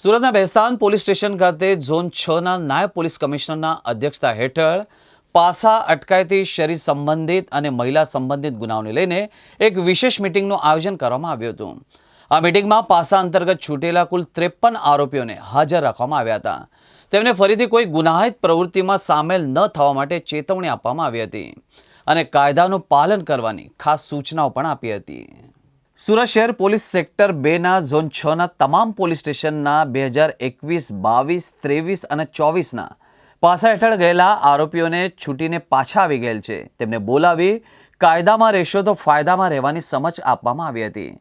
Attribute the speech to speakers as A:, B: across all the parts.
A: સુરતના Bestan police station ખાતે zone છના નાયબ પોલીસ કમિશનરના અધ્યક્ષતા હેઠળ પાસા અટકાયતી શરીર સંબંધિત અને મહિલા સંબંધિત ગુનાઓને લઈને એક વિશેષ મિટિંગનું આયોજન કરવામાં આવ્યું હતું. આ મિટિંગમાં પાસા અંતર્ગત છૂટેલા કુલ ત્રેપન આરોપીઓને હાજર રાખવામાં આવ્યા હતા. તેમને ફરીથી કોઈ ગુનાહિત પ્રવૃત્તિમાં સામેલ ન થવા માટે ચેતવણી આપવામાં આવી હતી અને કાયદાનું પાલન કરવાની ખાસ સૂચનાઓ પણ આપી હતી. સુરત શહેર પોલીસ સેક્ટર બેના ઝોન છના તમામ પોલીસ સ્ટેશનના બે હજાર એકવીસ, બાવીસ, ત્રેવીસ અને ચોવીસના પાસા હેઠળ ગયેલા આરોપીઓને છૂટીને પાછા આવી ગયેલ છે. તેમને બોલાવી કાયદામાં રહેશો તો ફાયદામાં રહેવાની સમજ આપવામાં આવી હતી.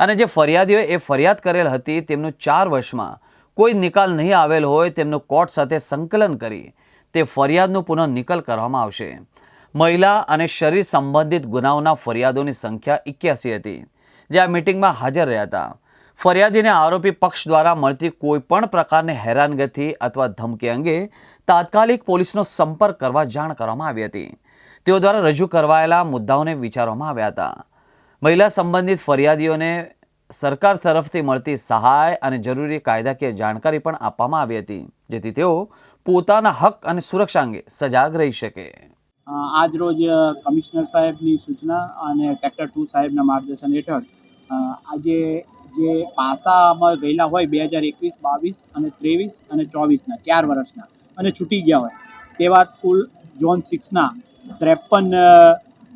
A: અને જે ફરિયાદીઓએ એ ફરિયાદ કરેલ હતી તેમનું ચાર વર્ષમાં કોઈ નિકાલ નહીં આવેલ હોય તેમનું કોર્ટ સાથે સંકલન કરી તે ફરિયાદનું પુનઃ નિકાલ કરવામાં આવશે. મહિલા અને શરીર સંબંધિત ગુનાઓના ફરિયાદોની સંખ્યા એક્યાસી હતી. જે આ મિટિંગમાં હાજર રહ્યા હતા. ફરિયાદીને આરોપી પક્ષ દ્વારા મળતી કોઈપણ પ્રકારની હેરાનગતિ અથવા ધમકી અંગે તાત્કાલિક પોલીસનો સંપર્ક કરવા જાણ કરવામાં આવી હતી. તેઓ દ્વારા રજૂ કરવાયેલા મુદ્દાઓને વિચારવામાં આવ્યા હતા. મહિલા સંબંધિત ફરિયાદીઓને સરકાર તરફથી મળતી સહાય અને જરૂરી કાયદાકીય જાણકારી પણ આપવામાં આવી હતી, જેથી તેઓ પોતાના હક અને સુરક્ષા અંગે સજાગ રહી શકે.
B: અ, આજ રોજ કમિશનર સાહેબની સૂચના અને સેક્ટર ટુ સાહેબના માર્ગદર્શન હેઠળ આજે જે પાસામાં ગયેલા હોય બે હજાર એકવીસ બાવીસ અને ત્રેવીસ અને ચોવીસના ચાર વર્ષના અને છૂટી ગયા હોય તેવા કુલ ઝોન સિક્સના ત્રેપન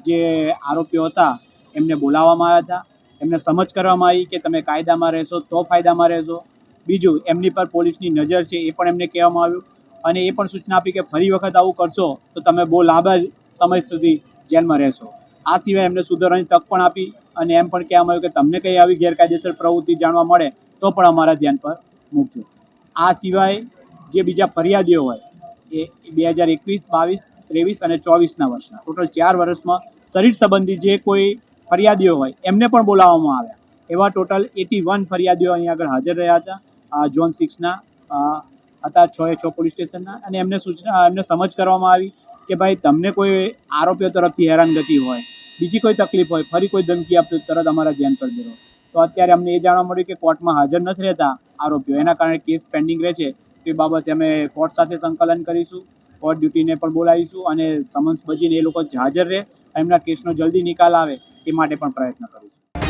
B: જે આરોપીઓ હતા એમને બોલાવવામાં આવ્યા હતા. એમને સમજ કરવામાં આવી કે તમે કાયદામાં રહેશો તો ફાયદામાં રહેશો. બીજું એમની પર પોલીસની નજર છે એ પણ એમને કહેવામાં આવ્યું. અને એ પણ સૂચના આપી કે ફરી વખત આવું કરશો તો તમે બહુ લાંબા સમય સુધી જેલમાં રહેશો. આ સિવાય એમને સુધારવાની તક પણ આપી અને એમ પણ કહેવામાં આવ્યું કે તમને કંઈ આવી ગેરકાયદેસર પ્રવૃત્તિ જાણવા મળે તો પણ અમારા ધ્યાન પર મૂકજો. આ સિવાય જે બીજા ફરિયાદીઓ હોય, એ બે હજાર એકવીસ, બાવીસ, ત્રેવીસ અને ચોવીસના વર્ષના, ટોટલ ચાર વર્ષમાં શરીર સંબંધી જે કોઈ ફરિયાદીઓ હોય, એમને પણ બોલાવવામાં આવ્યા. એવા ટોટલ એટી વન ફરિયાદીઓ અહીં આગળ હાજર રહ્યા હતા. ઝોન સિક્સના હતા છ એ છ પોલીસ સ્ટેશનના. અને એમને સૂચના, એમને સમજ કરવામાં આવી કે ભાઈ તમને કોઈ આરોપીઓ તરફથી હેરાનગતિ હોય, બીજી કોઈ તકલીફ હોય, ફરી કોઈ ધમકી આપતો તરત અમારા ધ્યાન પર દેવો તો અત્યારે અમને એ જાણવા મળ્યું કે કોર્ટમાં હાજર નથી રહેતા આરોપીઓ. એના કારણે કેસ પેન્ડિંગ રહે છે. તે બાબતે અમે કોર્ટ સાથે સંકલન કરીશું, કોર્ટ ડ્યુટીને પણ બોલાવીશું અને સમન્સ બજીને એ લોકો હાજર રહે, એમના કેસનો જલ્દી નિકાલ આવે એ માટે પણ પ્રયત્ન કરીશું.